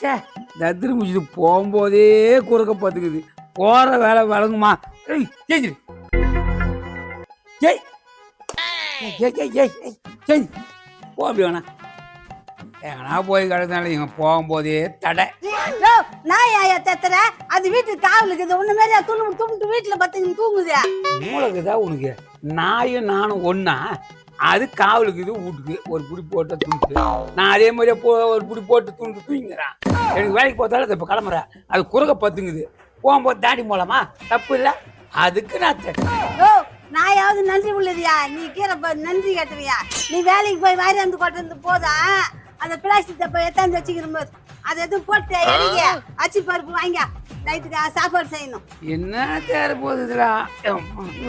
சே தத்திரி முடிச்சுட்டு போகும்போதே குறுக்க பார்த்துக்குது. போகிற வேலை விளங்குமா ஏய் ஜெயிச்சிரு ஜெய் ஏய், ஜெய் போ அப்படி வேணா. எங்கன்னா போய் கிடந்தாலும் இவன் போகும்போதே தடை. நான் ஏன் தெத்துற? அது வீட்டுக்கு காவல் இருக்குது. உன்ன மாதிரியா துணு துணிட்டு வீட்டுல பத்து தூங்குது. மூளைக்குதா உனக்கு? நாயும் நானும் ஒண்ணா? அது காவலுக்கு இது வீட்டுக்கு. ஒரு புடி போட்டு தூண்டு. நான் அதே மாதிரியே போ ஒரு புடி போட்டு தூண்டு தூங்கிறான் எனக்கு வேலைக்கு போத்தாலும் இப்போ கிளம்புறேன் அது குறுக்க பத்துங்குது போகும்போது தாடி மூலமா? தப்பு இல்லை. அதுக்கு நான் தட்டேன் ஓ நாயாவது நன்றி உள்ளதியா? நீ கீரை ப- நன்றி கேட்டுவியா நீ வேலைக்கு போய் வாரி வந்து கொண்டு போதா? அந்த பிளாஸ்டிக் டப்பை எத்தாந்து வச்சுக்கிற போது அதை எதுவும் போட்டு எடிக்க அச்சி பருப்பு வாங்க. நைட்டுக்கு சாப்பாடு செய்யணும். என்ன தேர போகுதுடா?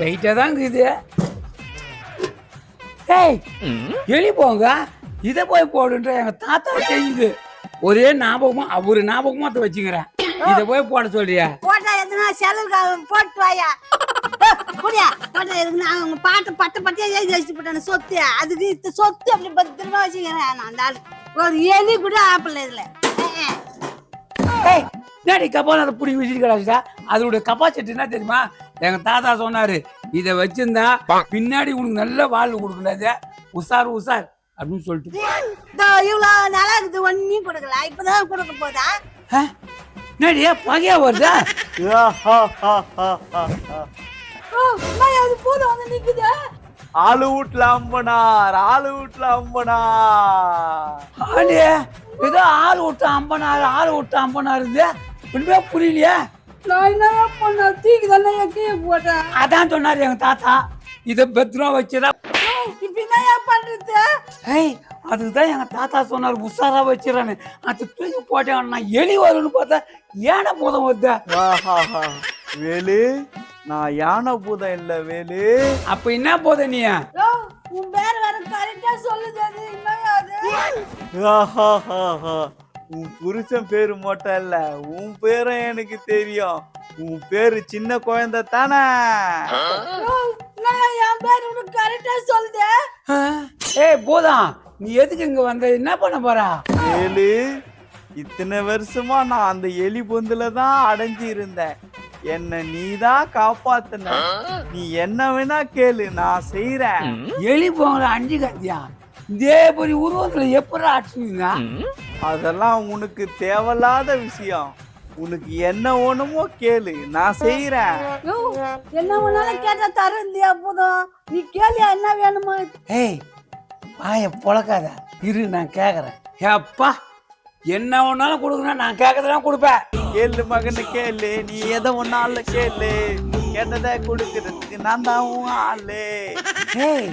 வெயிட்டாக தான் இருக்குது ஏய் எலி போங்க. இதை போய் போடுன்ற எங்க தாத்தா செஞ்சுது ஒரே ஞாபகமா அவரு ஞாபகமா அதை வச்சுக்கிறேன். இதை போய் போட சொல்றியா? போட்டா எதுனா செலவுக்கு போட்டு வாயா. குடியா போட்டா எதுக்கு நான் அவங்க பாட்டு பட்ட பட்டியா எழுதி வச்சுட்டு போட்டேன் சொத்து அதுக்கு இந்த சொத்து அப்படி பத்திரமா வச்சுக்கிறேன். நான் அந்த ஆளு. ஒரு எலி கூட ஆப்பிள் இதுல. ஏய் என்னடி கப்பால் அதை வச்சுட்டு கிடச்சா அதோட கப்பாசிட்டி என்ன தெரியுமா? எங்க தாத்தா சொன்னாரு இதை வச்சிருந்தா பின்னாடி உனக்கு நல்ல வாழ்வு கொடுக்கலாது உசார் உசார் அப்படின்னு சொல்லிட்டு. இதோ இவ்வளோ நல்லா இருக்குது ஒன்றையும் கொடுக்கல. இப்பதான் கொடுக்க போதா? ஆ? என்னடி பகையா வருதா? போதும் வந்து நிக்குது? ஆளு வீட்டுல அம்பனார் ஆளு வீட்டுல அம்பனார். ஆண்டி ஏதோ ஆள் விட்டு அம்பனாரு ஆள் விட்டு அம்பனாரு இருந்து. ஒண்ணுமே புரியலையே. நான் என்ன பண்ண? தூக்கி தானே கீழே போட்டேன். அதான் சொன்னாரு எங்க தாத்தா. இதை பத்திரம் வச்சுதான் இப்ப என்ன பண்றது? ஏய் அதுதான் எங்க தாத்தா சொன்னார். உஷாரா வச்சிடறான்னு. அது தூக்கி போட்டேன். நான் எலி வரும்னு பார்த்தா ஏன போதும் வருதா? ஆஹாஹா. வேலு நான் யானை பூதம் இல்ல வேலு. அப்ப என்ன போத நீ? உன் பேர் வேற கரெக்டா சொல்லுது. அது என்னையா அது? ஆஹாஹாஹா. உன் புருஷன் பேரு மட்டும் இல்ல. உன் பேரும் எனக்கு தெரியும். உன் பேரு சின்ன குழந்தை தானே. என் பேர் உனக்கு கரெக்டா சொல்லுது. ஏய் போதா நீ எதுக்கு இங்க வந்த? என்ன பண்ண போறா? வேலு இத்தனை வருஷமா நான் அந்த எலி பொந்துல தான் அடைஞ்சு இருந்தேன். என்ன நீதான் காப்பாத்துன. நீ என்ன வேணா கேளு நான் செய்யறேன் எலி போங்கள அஞ்சு கத்தியா? போய் உருவத்துல எப்படி ஆச்சுங்க அதெல்லாம் உனக்கு தேவையில்லாத விஷயம். உனக்கு என்ன வேணுமோ கேளு. நான் செய்யறேன் என்ன வேணாலும் கேட்டா தருந்தியா போதும். நீ கேளியா என்ன வேணுமோ? ஏய் வாய பொழக்காத. இரு நான் கேக்குறேன். ஏப்பா என்ன ஒன்னாலும் கொடுக்கணும் நான் கேட்கறதெல்லாம் கொடுப்பேன். கேளு மகனு கேளு. நீ எதை ஒன்னாலும் கேளு. கேட்டதை கொடுக்கறதுக்கு நான் தான் ஆளு. ஏய்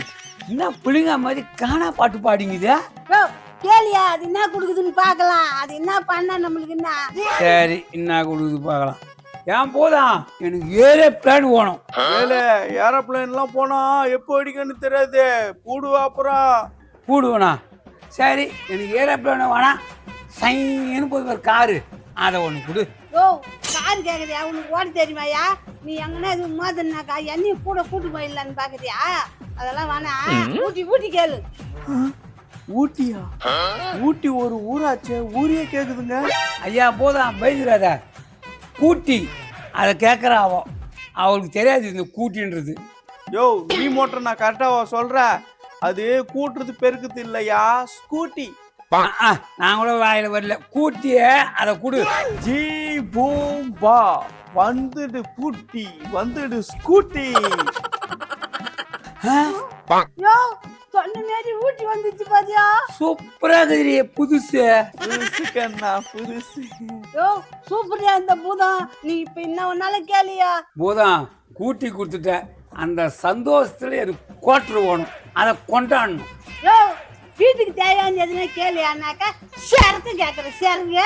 என்ன புளிங்க மாதிரி காணா பாட்டு பாடிங்குதே? கேளியா அது என்ன கொடுக்குதுன்னு பார்க்கலாம். அது என்ன பண்ண நம்மளுக்கு என்ன? சரி என்ன கொடுக்குது பார்க்கலாம். ஏன் போதா? எனக்கு ஏரே பிளான் வேணும். வேலு ஏரோப்ளேன்லாம் போனா எப்போ அடிக்கணும்னு தெரியாது. கூடுவா அப்புறம். கூடுவேண்ணா சரி எனக்கு ஏரே பிளான் வேணாம் சைன்னு போய் ஒரு காரு. அதை ஒன்று கொடு. ஓ கார் கேக்குறியா உனக்கு ஓட தெரியுமாயா? நீ எங்கன்னா இது மோதனாக்கா என்னையும் கூட கூட்டு போயிடலான்னு பாக்குறியா? அதெல்லாம் வேணாம் ஊட்டி ஊட்டி கேளு. ஊட்டியா? ஊட்டி ஒரு ஊராச்சே ஊரே கேக்குதுங்க. ஐயா போதா பயந்துடாத கூட்டி அதை கேட்குறா அவ. அவளுக்கு தெரியாது இந்த கூட்டின்றது. யோ நீ மோட்டர் நான் கரெக்டாக சொல்றேன் அது கூட்டுறது பெருக்குது இல்லையா? ஸ்கூட்டி. நான் கூட வாயில வரல. கூட்டிய அதை கொடு. ஜி பூம் பா வந்துடு பூட்டி வந்துடு ஸ்கூட்டி. ஊட்டி வந்துச்சு பாத்தியா? சூப்பரா இருக்குது புதுசு புதுசு. கண்ணா புதுசு. யோ சூப்பரியா இந்த பூதம். நீ இப்ப என்ன ஒன்னாலும் கேளியா? போதான் கூட்டி கொடுத்துட்ட அந்த சந்தோஷத்துல எனக்கு கோட்டர் வேணும். அதை கொண்டாடணும். யோ வீட்டுக்கு தேவையான எதுனா கேளியானாக்கா சேரத்து கேக்குற சேருங்க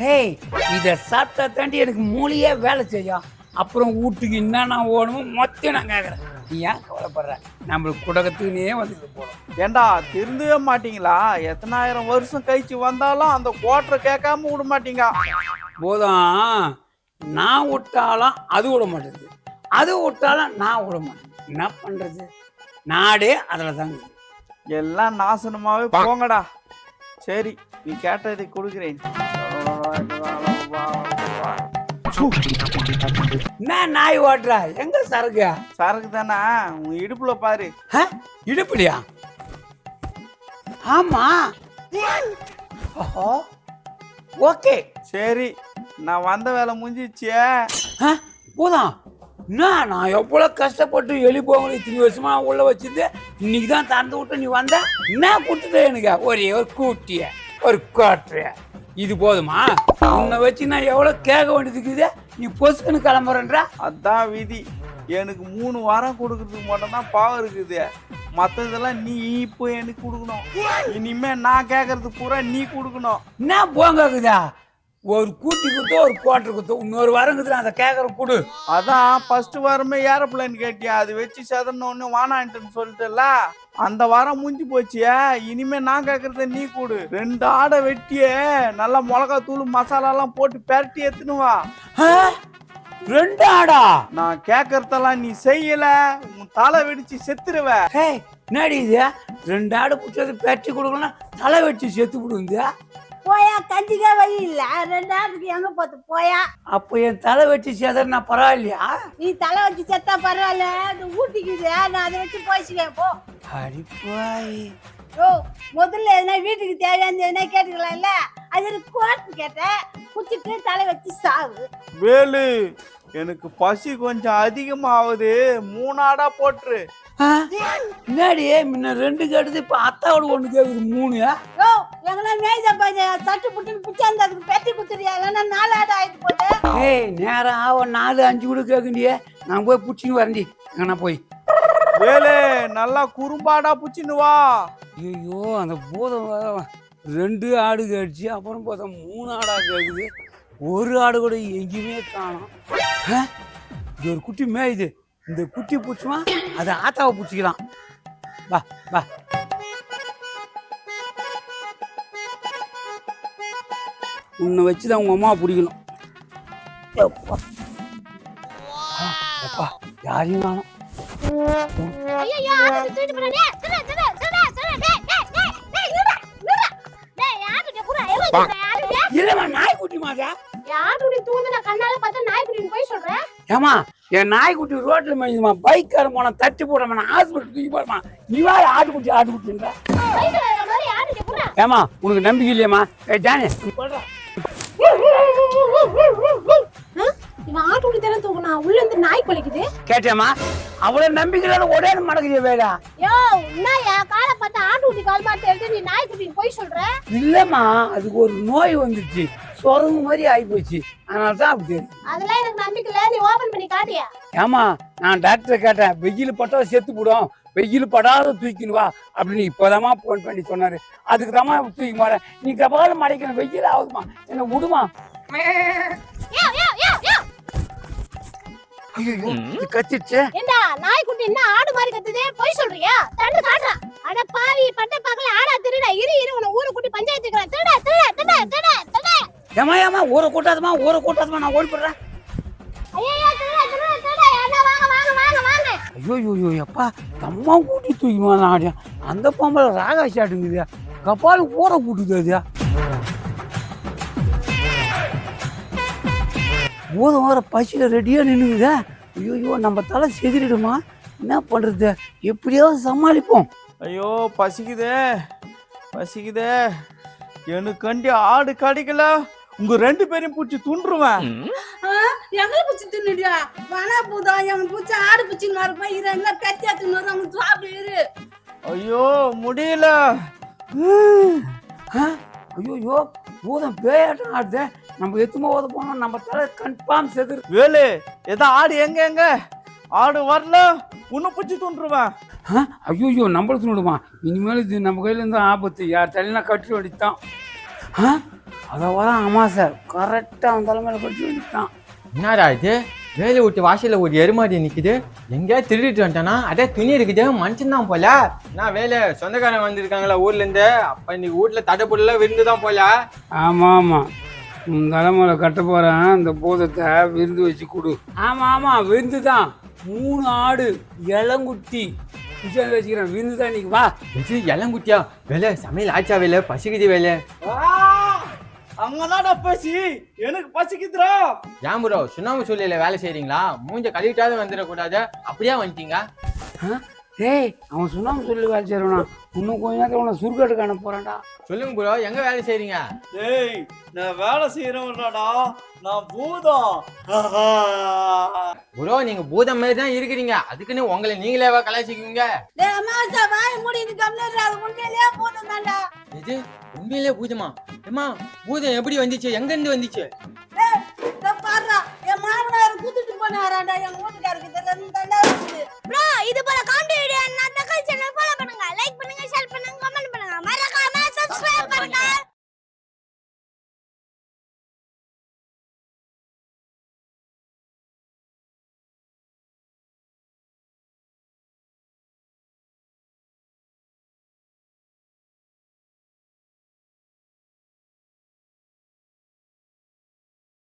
ஹேய் இதை சாப்பிட்டா தாண்டி எனக்கு மூளையே வேலை செய்யும். அப்புறம் வீட்டுக்கு என்னென்ன ஓணுமோ மொத்தம் நான் கேட்குறேன் நீ ஏன் கவலைப்படுற? நம்மளுக்கு குடகத்துக்குனே வந்துட்டு போகிறோம் ஏண்டா திருந்தவே மாட்டீங்களா? எத்தனாயிரம் வருஷம் கழிச்சு வந்தாலும் அந்த குவாட்டரை கேட்காம விட மாட்டீங்க. போதும். நான் விட்டாலும் அது விட மாட்டேங்குது. அது விட்டாலும் நான் விட மாட்டேன் என்ன பண்ணுறது நாடே அதில் தாங்க. எல்லாம் நாசனமாவே போங்கடா. சரி நீ கேட்டதை கொடுக்குறேன். என்ன நாய் ஓட்டுறா? எங்க சரக்கு? சரக்கு தானே? உன் இடுப்புல பாரு? இடுப்புலையா? ஆமா. ஓகே. சரி நான் வந்த வேலை முடிஞ்சிச்சே ஆ, போதும். என்ன? நான் எவ்வளோ கஷ்டப்பட்டு எலி போகணும் இத்தனை வருஷமா உள்ள வச்சிருந்து இன்னைக்கு தான் திறந்து விட்டு நீ வந்த? என்ன கொடுத்துட்ட எனக்கு? ஒரே ஒரு கூட்டிய ஒரு கோட்டைய இது போதுமா? உன்னை வச்சு நான் எவ்வளோ கேட்க வேண்டியது இருக்குது நீ பொசுக்குன்னு கிளம்புறேன்றா? அதான் விதி. எனக்கு மூணு வாரம் கொடுக்கறதுக்கு மட்டும்தான் பாவம் இருக்குது. மற்றதெல்லாம் நீ இப்போ எனக்கு கொடுக்கணும். இனிமே நான் கேட்கறது பூரா நீ கொடுக்கணும். என்ன போங்கக்குதா? ஒரு கூட்டி குத்தோ ஒரு கோட்டை குத்தோ இன்னொரு வரங்குது அதை கேட்குற கொடு. அதான் ஃபர்ஸ்ட் வாரமே ஏரோப்ளேன் கேட்டியா? அது வச்சு செதறின ஒன்று வானான்ட்டுன்னு சொல்லிட்டுல அந்த வாரம் முடிஞ்சு போச்சியா இனிமே நான் கேட்கறத நீ கொடு. ரெண்டு ஆடை வெட்டியே நல்லா மிளகா தூள் மசாலாலாம் போட்டு பெரட்டி எடுத்துன்னு வா? ரெண்டு ஆடா? நான் கேட்கறதெல்லாம் நீ செய்யல உன் தலை வெடிச்சு செத்துருவ. ஹே என்னடி இது? ரெண்டு ஆடு பிடிச்சது பெட்டி கொடுக்கணும் தலை வெட்டி செத்து விடுங்க போயா? கஞ்சிக்கே வழி இல்ல. ரெண்டு ஆட்டுக்கு எங்க போத்து? போயா? அப்போ என் தலை வெட்டி சேதர்னா பரவாயில்லையா? நீ தலை வச்சு செத்தா பரவாயில்ல. இந்த ஊட்டிக்குது. நான் அதை வச்சு போயிச்சுக்கேன் போ. அடிப்பாய் ஓ முதல்ல எதுனா வீட்டுக்கு தேவையானது எதுனா கேட்டுக்கலாம்ல? அது கோட்டு கேட்டேன். குச்சிட்டு தலை வச்சு சாவு. வேலு எனக்கு பசி கொஞ்சம் அதிகமாகுது. மூணு ஆடா போட்டுரு. முன்னாடி முன்ன ரெண்டு கேட்டது இப்போ அத்தாவோட ஒன்று கேட்குது மூணு. எங்கன்னா மேய்த பையன் சட்டு புட்டுன்னு பிடிச்சாந்து அதுக்கு பெட்டி குத்துறியா? இல்லைன்னா நாலு ஆடு ஆயிட்டு போட்டு ஏய் நேரம் ஆகும் நாலு அஞ்சு கூட கேட்குண்டியே நான் போய் பிடிச்சின்னு வரண்டி. எங்கன்னா போய். வேலு நல்லா குறும்பாடா புச்சின்னு வா. ஐயோ அந்த பூதம் ரெண்டு ஆடு கேட்டுச்சு அப்புறம் பார்த்தா மூணு ஆடா கேட்குது ஒரு ஆடு கூட எங்கேயுமே காணோம்? இது ஒரு குட்டி மேயுது. இந்த குட்டி பிடிச்சுமா அதை ஆத்தாவை பிடிச்சிக்கலாம் வா வா. உன்னை வச்சு தான் உங்க அம்மா பிடிக்கணும். எப்பா. யாரையும் காணோம். இல்லைம்மா நாய்க்குட்டி தூந்து நான் கண்ணால பார்த்தா நாய்க்குட்டின்னு போய் சொல்றேன். ஏமா என் நாய்க்குட்டி ரோட்ல மேய்ஞ்சுமா பைக்கார போன தட்டி போடாம நான் ஹாஸ்பிட்டல் தூக்கி போடுமா நீ வா ஆட்டுக்குட்டி ஆட்டுக்குட்டின்ற மாதிரி ஏமா உனக்கு நம்பிக்கை இல்லையாம்மா? ஏ ஜானி. இவன் ஆட்டுக்குட்டி தானே தூக்குனா உள்ள இருந்து நாய் கொலைக்குது? கேட்டியாம்மா அவ்வளவு நம்பிக்கை இல்லாத ஒரே மடக்குறிய வேடா. யோ என்னயா காலை பார்த்தா ஆட்டுக்குட்டி கால் மாட்டு எடுத்து நீ நாய்க்குட்டின்னு போய் சொல்ற? இல்லம்மா அதுக்கு ஒரு நோய் வந்துச்சு சொரங்கு மாதிரி ஆயிப்போச்சு. அதனால தான் அப்படி அதெல்லாம் எனக்கு நம்பிக்கை இல்ல நீ ஓபன் பண்ணி காட்டியா? ஏமா நான் டாக்டரை கேட்டேன். வெயில் பட்டா செத்து போடும். வெயில் படாத தூக்கின்னு வா அப்படின்னு இப்போதாம்மா ஃபோன் பண்ணி சொன்னாரு. அதுக்கு தாம்மா தூக்கி மாறேன் நீ கபாலம் மடைக்கணும். வெயில் ஆகுதுமா என்ன விடுமா ஐயோ இது கத்திடுச்சு. ஏண்டா நாய்க்குட்டி என்ன ஆடு மாதிரி கத்துதே? போய் சொல்றியா? தண்டு காட்டுறா அட பாவி பட்ட பக்கல ஆடா திருடா. இரு இரு உன ஊரை கூட்டி பஞ்சாயத்துக்கு திருடா திருடா திருடா திருடா திருடா. ஏமா ஏமா ஊரை கூட்டாதமா ஊரை கூட்டாதமா நான் ஓடி போடுறேன் ஐயோ ஐயோ எப்பா தம்மா கூட்டி தூக்கிமா நான். அந்த பொம்பளை ராகாஷ் ஆட்டுங்குது கப்பால் ஊரை கூட்டுது அது. போதும் வர பசியில் ரெடியாக நின்றுங்குதே ஐயோ ஐயோ நம்ம தலை செதிரிடுமா? என்ன பண்ணுறது எப்படியாவது சமாளிப்போம். ஐயோ பசிக்குதே. பசிக்குதே. எனக்கு கண்டி ஆடு கிடைக்கல. உங்க ரெண்டு பேரையும் பிடிச்சி துண்டுருவேன். எங்களை பிடிச்சி தின்னுடியா வனா பூதா எங்க பிடிச்சி ஆடு பிடிச்சி மறப்பா இரு எல்லாம் பெத்தியா தின்னு அவங்க சாப்பிடு இரு. ஐயோ முடியல? ஐயோ பூதம் பேயாட்டம் ஆடுதே. நம்ம எத்துமா ஓத போனோம் நம்ம தலை கன்ஃபார்ம் செதுரு. வேலு ஏதோ ஆடு எங்க எங்க? ஆடு வரல உன்னை பிடிச்சி துண்டுருவேன். ஆ ஐயோ நம்மளுக்கு விடுமா இனிமேல் இது நம்ம கையில் இருந்தால் ஆபத்து. யார் தலையினா கட்டி வேண்டித்தான் ஆ அதை வர அமாசை கரெக்டாக அவன் தலைமையில கட்டி வேண்டித்தான் என்னடா இது? வேலை விட்டு வாசல்ல ஒரு எருமாடி நிக்குது. எங்கேயா திருடிட்டு வந்துட்டானா? அதே துணி இருக்குது. மனுஷன் தான் போல. நான் வேலை? சொந்தக்காரன் வந்திருக்காங்களா ஊர்ல இருந்து அப்ப இன்னைக்கு வீட்டுல தடைப்படல விருந்து தான் போல. ஆமாம் ஆமாம் உன் தலைமையில கட்ட போகிறேன் அந்த பூதத்தை விருந்து வச்சு கொடு. ஆமாம் ஆமாம் விருந்து தான். மூணு ஆடு இளங்குட்டி. கிச்சனில் வச்சுக்கிறேன். விருந்து தான் இன்னைக்கு. வா. இளங்குட்டியா? வேலை சமையல் ஆச்சா வேலை பசிக்குது வேலை. அங்கதான்டா பசி. எனக்கு பசிக்குதுடா ஏன் ப்ரோ சுண்ணாம்பு சூழ்நிலை வேலை செய்றீங்களா? மூஞ்ச கழுவிட்டாவது வந்துடக்கூடாது? அப்படியே வந்துட்டீங்க? டேய் அவன் சுண்ணாம்பு சொல்லி வேலை செய்யறவனா. இன்னும் கொஞ்ச நேரத்தில் உன சுருக்கெட்டு காண போறான்டா. சொல்லுங்க ப்ரோ எங்க வேலை செய்றீங்க? டேய் நான் வேலை செய்யறவன்டா நான் பூதம். ப்ரோ நீங்க பூதம் மாதிரி தான் இருக்கிறீங்க. அதுக்குன்னு உங்களை நீங்களே கலாய்ச்சிக்குவீங்க. டேய் அம்மாசா வாய மூடி இது கம்மியா அது உண்மையிலேயே போதும் தான்டா. இது உண்மையிலே பூதமா? ஏமா பூதம் எப்படி வந்துச்சு? எங்க இருந்து வந்துச்சு? பாடுறா என் மாமனார் கூத்துட்டு போனாராண்டா. எங்க வீட்டுக்காருக்கு தெரியாது இது போல காமெடி நான் தக்காளி சேனல் ஃபாலோ பண்ணுங்க. லைக் பண்ணுங்க ஷேர் பண்ணுங்க கமெண்ட்